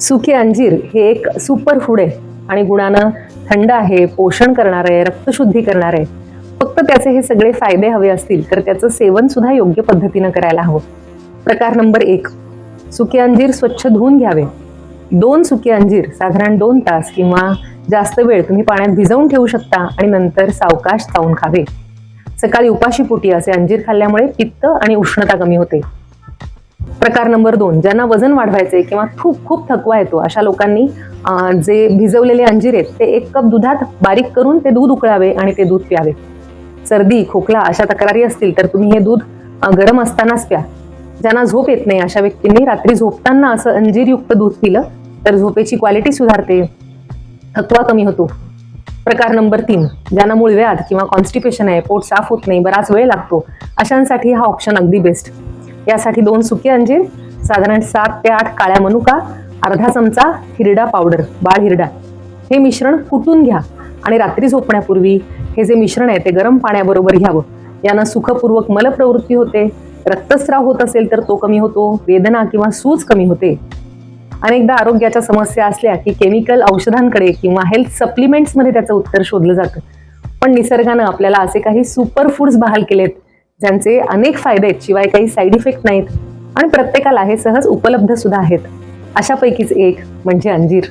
सुके अंजीर हे एक सुपर फूड आहे आणि गुणानं थंड आहे पोषण करणार आहे रक्तशुद्धी करणार आहे. फक्त त्याचे हे सगळे फायदे हवे असतील तर त्याचं सेवन सुद्धा योग्य पद्धतीनं करायला हवं. प्रकार नंबर एक सुके अंजीर स्वच्छ धुवून घ्यावे. दोन सुके अंजीर साधारण दोन तास किंवा जास्त वेळ तुम्ही पाण्यात भिजवून ठेवू शकता आणि नंतर सावकाश चावून खावे. सकाळी उपाशी पोटी असे अंजीर खाल्ल्यामुळे पित्त आणि उष्णता कमी होते. प्रकार नंबर दोन ज्यांना वजन वाढवायचे किंवा खूप खूप थकवा येतो अशा लोकांनी जे भिजवलेले अंजीर आहेत ते एक कप दुधात बारीक करून ते दूध उकळावे आणि ते दूध प्यावे. सर्दी खोकला अशा तक्रारी असतील तर तुम्ही हे दूध गरम असतानाच प्या. ज्यांना झोप येत नाही अशा व्यक्तींनी रात्री झोपताना असं अंजीरयुक्त दूध पिलं तर झोपेची क्वालिटी सुधारते. थकवा कमी होतो. प्रकार नंबर तीन ज्यांना मूळव्याध किंवा कॉन्स्टिपेशन आहे पोट साफ होत नाही बराच वेळ लागतो अशांसाठी हा ऑप्शन अगदी बेस्ट यासाठी दोन सुके अंजीर साधारण सात ते आठ काळ्या मनुका अर्धा चमचा हिरडा पावडर बाळ हिरडा. हे मिश्रण कुटून घ्या आणि रात्री झोपण्यापूर्वी हे जे मिश्रण आहे ते गरम पाण्याबरोबर घ्यावं. यानं सुखपूर्वक मलप्रवृत्ती होते. रक्तस्राव होत असेल तर तो कमी होतो वेदना किंवा सूज कमी होते. अनेकदा आरोग्याच्या समस्या असल्या की केमिकल औषधांकडे किंवा हेल्थ सप्लिमेंट्समध्ये त्याचं उत्तर शोधलं जातं. पण निसर्गानं आपल्याला असे काही सुपर फूड्स बहाल केलेत ज्यांचे अनेक फायदे आहेत शिवाय काही साईड इफेक्ट नाहीत. आणि प्रत्येकाला हे सहज उपलब्ध सुद्धा आहेत. अशापैकीच एक म्हणजे अंजीर.